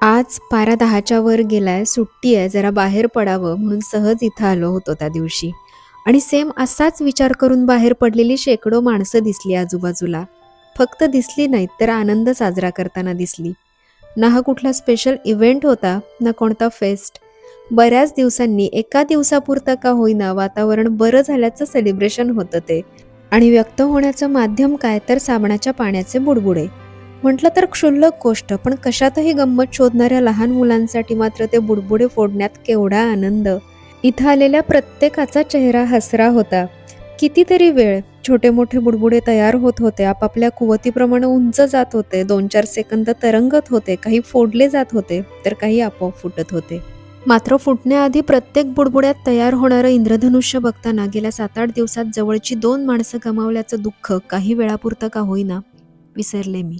आज पारा दहाच्या वर गेलाय सुट्टी आहे जरा बाहेर पडावं म्हणून सहज इथं आलो होतो त्या दिवशी. आणि सेम असाच विचार करून बाहेर पडलेली शेकडो माणसं दिसली आजूबाजूला. फक्त दिसली नाहीत तर आनंद साजरा करताना दिसली. ना हा कुठला स्पेशल इव्हेंट होता ना कोणता फेस्ट बऱ्याच दिवसांनी एका दिवसापुरता का होईना वातावरण बरं झाल्याचं सेलिब्रेशन होतं ते. आणि व्यक्त होण्याचं माध्यम काय तर साबणाच्या पाण्याचे बुडबुडे. म्हटलं तर क्षुल्लक गोष्ट पण कशातही गंमत शोधणाऱ्या लहान मुलांसाठी मात्र ते बुडबुडे फोडण्यात केवढा आनंद. इथं आलेल्या प्रत्येकाचा चेहरा हसरा होता. कितीतरी वेळ छोटे मोठे बुडबुडे तयार होत होते आपापल्या कुवतीप्रमाणे उंच जात होते दोन चार सेकंद तरंगत होते काही फोडले जात होते तर काही आपोआप फुटत होते. मात्र फुटण्याआधी प्रत्येक बुडबुड्यात तयार होणारं इंद्रधनुष्य बघताना गेल्या सात आठ दिवसात जवळची दोन माणसं गमावल्याचं दुःख काही वेळापुरतं का होईना विसरले मी.